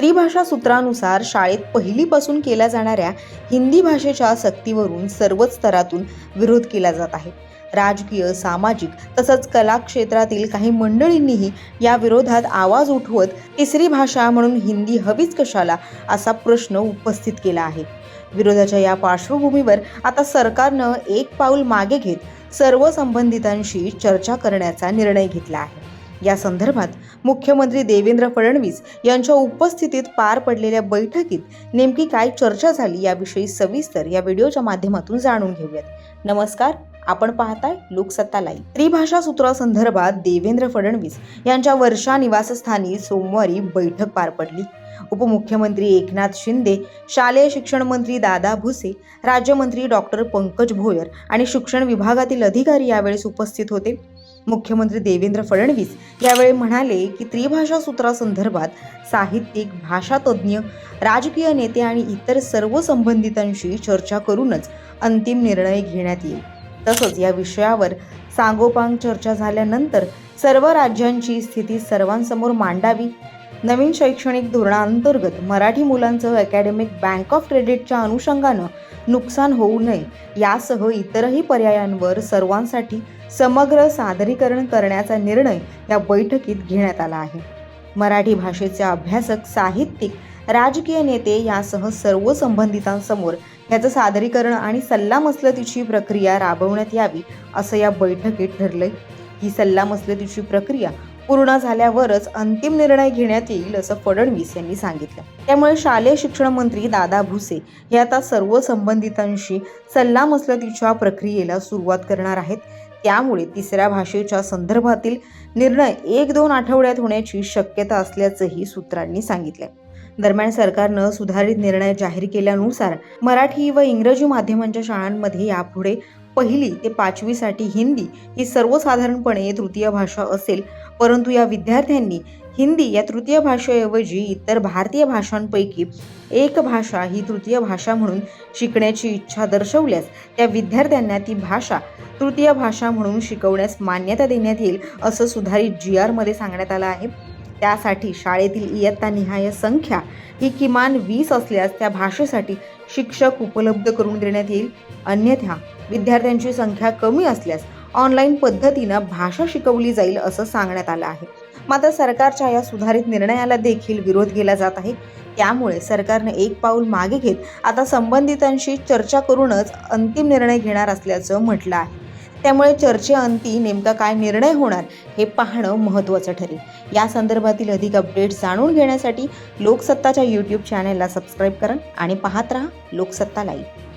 त्रिभाषा सूत्रानुसार शाळेत पहिलीपासून केल्या जाणाऱ्या हिंदी भाषेच्या सक्तीवरून सर्वच स्तरातून विरोध केला जात आहे. राजकीय सामाजिक तसंच कला क्षेत्रातील काही मंडळींनीही या विरोधात आवाज उठवत तिसरी भाषा म्हणून हिंदी हवीच कशाला असा प्रश्न उपस्थित केला आहे. विरोधाच्या या पार्श्वभूमीवर आता सरकारनं एक पाऊल मागे घेत सर्व संबंधितांशी चर्चा करण्याचा निर्णय घेतला आहे. या संदर्भात मुख्यमंत्री देवेंद्र फडणवीस यांच्या उपस्थितीत पार पडलेल्या बैठकीत नेमकी काय चर्चा झाली याविषयी सविस्तर या व्हिडिओच्या माध्यमातून जाणून घेऊयात. नमस्कार आपण पाहताय लोकसत्ता लाईव्ह. त्रिभाषा सूत्रासंदर्भात देवेंद्र फडणवीस यांच्या वर्षा निवासस्थानी सोमवारी बैठक पार पडली. उपमुख्यमंत्री एकनाथ शिंदे शालेय शिक्षण मंत्री दादा भुसे राज्यमंत्री डॉक्टर पंकज भोयर आणि शिक्षण विभागातील अधिकारी यावेळेस उपस्थित होते. मुख्यमंत्री देवेंद्र फडणवीस यावेळी म्हणाले की त्रिभाषा सूत्रासंदर्भात साहित्यिक भाषातज्ज्ञ राजकीय नेते आणि इतर सर्व संबंधितांशी चर्चा करूनच अंतिम निर्णय घेण्यात येईल. तसंच या विषयावर सांगोपांग चर्चा झाल्यानंतर सर्व राज्यांची स्थिती सर्वांसमोर मांडावी नवीन शैक्षणिक धोरणाअंतर्गत मराठी मुलांचं अकॅडमिक बँक ऑफ क्रेडिटच्या अनुषंगानं नुकसान होऊ नये यासह इतरही पर्यायांवर सर्वांसाठी समग्र सादरीकरण करण्याचा निर्णय या बैठकीत घेण्यात आला आहे. मराठी भाषेचे अभ्यासक साहित्यिक राजकीय नेते यासह सर्व संबंधितांसमोर याचं सादरीकरण आणि सल्लामसलतीची प्रक्रिया राबवण्यात यावी असं या बैठकीत ठरलंय. ही सल्लामसलतीची प्रक्रिया पूर्ण झाल्यावरच अंतिम निर्णय घेण्यात येईल असं फडणवीस यांनी सांगितलं. त्यामुळे शालेय शिक्षण मंत्री दादा भुसे हे आता सर्व संबंधितांशी सल्लामसलतीच्या प्रक्रियेला सुरुवात करणार आहेत. त्यामुळे तिसऱ्या भाषेच्या संदर्भातील निर्णय एक दोन आठवड्यात होण्याची शक्यता असल्याचंही सूत्रांनी सांगितलं. दरम्यान सरकारनं सुधारित निर्णय जाहीर केल्यानुसार मराठी व इंग्रजी माध्यमांच्या शाळांमध्ये यापुढे पहिली ते पाचवीसाठी हिंदी ही सर्वसाधारणपणे तृतीय भाषा असेल परंतु या विद्यार्थ्यांनी हिंदी या तृतीय भाषेऐवजी इतर भारतीय भाषांपैकी एक भाषा ही तृतीय भाषा म्हणून शिकण्याची इच्छा दर्शवल्यास त्या विद्यार्थ्यांना ती भाषा तृतीय भाषा म्हणून शिकवण्यास मान्यता देण्यात येईल असं सुधारित जी आरमध्ये सांगण्यात आलं आहे. त्यासाठी शाळेतील इयत्तानिहाय संख्या ही किमान वीस असल्यास त्या भाषेसाठी शिक्षक उपलब्ध करून देण्यात येईल. अन्यथा विद्यार्थ्यांची संख्या कमी असल्यास ऑनलाईन पद्धतीनं भाषा शिकवली जाईल असं सांगण्यात आलं आहे. मात्र सरकारच्या या सुधारित निर्णयाला देखील विरोध केला जात आहे. त्यामुळे सरकारने एक पाऊल मागे घेत आता संबंधितांशी चर्चा करूनच अंतिम निर्णय घेणार असल्याचं म्हटलं आहे. त्यामुळे चर्चेअंती नेमका काय निर्णय होणार हे पाहणं महत्त्वाचं ठरेल. या संदर्भातील अधिक अपडेट्स जाणून घेण्यासाठी लोकसत्ताच्या यूट्यूब चॅनेलला सबस्क्राईब करा आणि पाहत राहा लोकसत्ता लाईव्ह